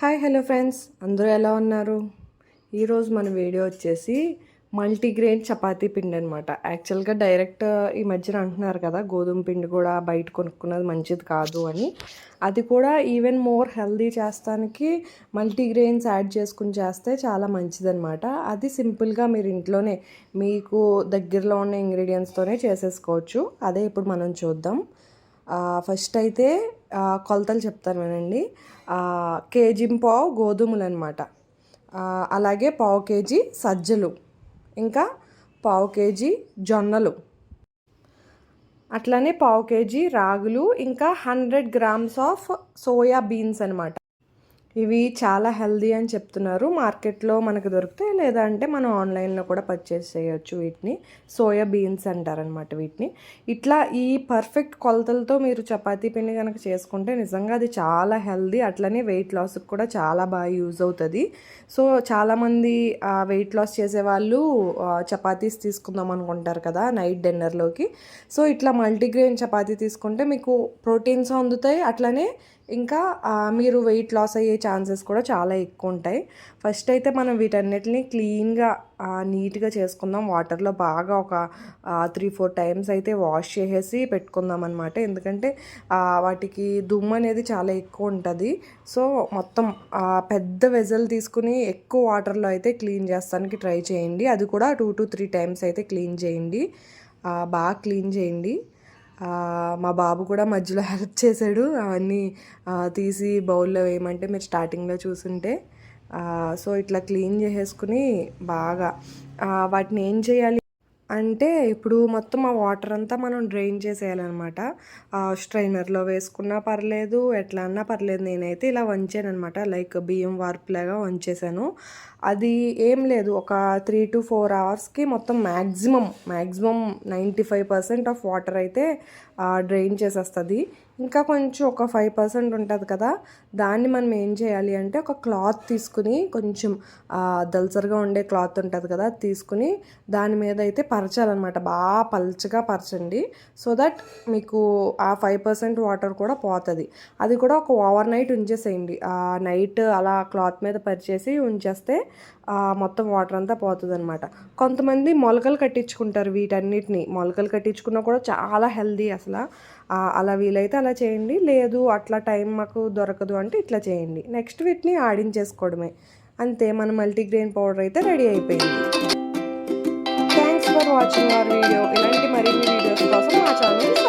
Hi hello friends. అందరూ ఎలా ఉన్నారు? ఈరోజు మన వీడియో వచ్చేసి మల్టీగ్రెయిన్ చపాతీ పిండి అనమాట యాక్చువల్గా డైరెక్ట్ ఈ మధ్యన అంటున్నారు కదా గోధుమ పిండి కూడా బయట కొనుక్కున్నది మంచిది కాదు అని. అది కూడా ఈవెన్ మోర్ హెల్దీ చేస్తానికి మల్టీగ్రెయిన్స్ యాడ్ చేసుకుని చేస్తే చాలా మంచిదనమాట అది సింపుల్గా మీరు ఇంట్లోనే మీకు దగ్గరలో ఉన్న ఇంగ్రీడియంట్స్తోనే చేసేసుకోవచ్చు. అదే ఇప్పుడు మనం చూద్దాం. ఫస్ట్ అయితే కొలతలు చెప్తాను వినండి. కేజీ పావు గోధుమలు అనమాట అలాగే పావు కేజీ సజ్జలు. ఇంకా పావు కేజీ జొన్నలు. అట్లానే పావు కేజీ రాగులు. ఇంకా hundred grams of soya beans అనమాట. ఇవి చాలా హెల్దీ అని చెప్తున్నారు. మార్కెట్లో మనకు దొరుకుతాయి? లేదా అంటే మనం ఆన్లైన్లో కూడా పర్చేస్ చేయొచ్చు వీటిని. సోయా బీన్స్ అంటారనమాట వీటిని. ఇట్లా ఈ పర్ఫెక్ట్ కొలతలతో మీరు చపాతీ పిండి కనుక చేసుకుంటే నిజంగా అది చాలా హెల్దీ. అట్లనే వెయిట్ లాస్కి కూడా చాలా బాగా యూజ్ అవుతుంది. సో చాలామంది వెయిట్ లాస్ చేసేవాళ్ళు చపాతీస్ తీసుకుందాం అనుకుంటారు కదా నైట్ డిన్నర్లోకి. సో ఇట్లా మల్టీగ్రెయిన్ చపాతీ తీసుకుంటే మీకు ప్రోటీన్స్ అందుతాయి. అట్లనే ఇంకా మీరు వెయిట్ లాస్ అయ్యే ఛాన్సెస్ కూడా చాలా ఎక్కువ ఉంటాయి ఫస్ట్ అయితే మనం వీటన్నిటిని క్లీన్గా నీట్గా చేసుకుందాం. వాటర్లో బాగా ఒక త్రీ ఫోర్ టైమ్స్ అయితే వాష్ చేసేసి పెట్టుకుందాం అనమాట ఎందుకంటే వాటికి దుమ్ము అనేది చాలా ఎక్కువ ఉంటుంది సో మొత్తం పెద్ద వెజల్ తీసుకుని ఎక్కువ వాటర్లో అయితే క్లీన్ చేస్తానికి ట్రై చేయండి. అది కూడా టూ టు త్రీ టైమ్స్ అయితే క్లీన్ చేయండి. బాగా క్లీన్ చేయండి. మా బాబు కూడా మధ్యలో హెల్ప్ చేశాడు. అవన్నీ తీసి బౌల్లో వేయమంటే మీరు స్టార్టింగ్లో చూసుంటే. సో ఇట్లా క్లీన్ చేసేసుకుని బాగా వాటిని ఏం చేయాలి? అంటే ఇప్పుడు మొత్తం ఆ వాటర్ అంతా మనం డ్రైన్ చేసేయాలన్నమాట. స్ట్రైనర్లో వేసుకున్నా పర్లేదు ఎట్లా అన్నా పర్లేదు నేనైతే ఇలా వంచాను అనమాట లైక్ బియ్యం వార్పులాగా వంచేసాను. అది ఏం లేదు ఒక త్రీ టు ఫోర్ అవర్స్కి మొత్తం maximum maximum ninety five percent of water అయితే డ్రైన్ చేసేస్తుంది. ఇంకా కొంచెం ఒక ఫైవ్ పర్సెంట్ ఉంటుంది కదా దాన్ని మనం ఏం చేయాలి అంటే ఒక క్లాత్ తీసుకుని కొంచెం ఆ, దల్సరిగా ఉండే క్లాత్ ఉంటుంది కదా తీసుకుని దాని మీద అయితే పరచాలన్నమాట. బాగా పల్చగా పరచండి. సో దట్ మీకు ఆ ఫైవ్ పర్సెంట్ వాటర్ కూడా పోతుంది. అది కూడా ఒక ఓవర్ నైట్ ఉంచేసేయండి. ఆ నైట్ అలా క్లాత్ మీద పరిచేసి ఉంచేస్తే మొత్తం వాటర్ అంతా పోతుంది అనమాట కొంతమంది మొలకలు కట్టించుకుంటారు వీటన్నిటిని. మొలకలు కట్టించుకున్నా కూడా చాలా హెల్దీ అసలు. అలా వీలైతే అలా చేయండి. లేదు అట్లా టైం మాకు దొరకదు అంటే ఇట్లా చేయండి. నెక్స్ట్ వీటిని ఆడించేసుకోవడమే. అంతే మన మల్టీగ్రెయిన్ పౌడర్ అయితే రెడీ అయిపోయింది. వాచింగ్ అవర్ వీడియో ఇలాంటి మరిన్ని వీడియోస్ కోసం మా ఛానల్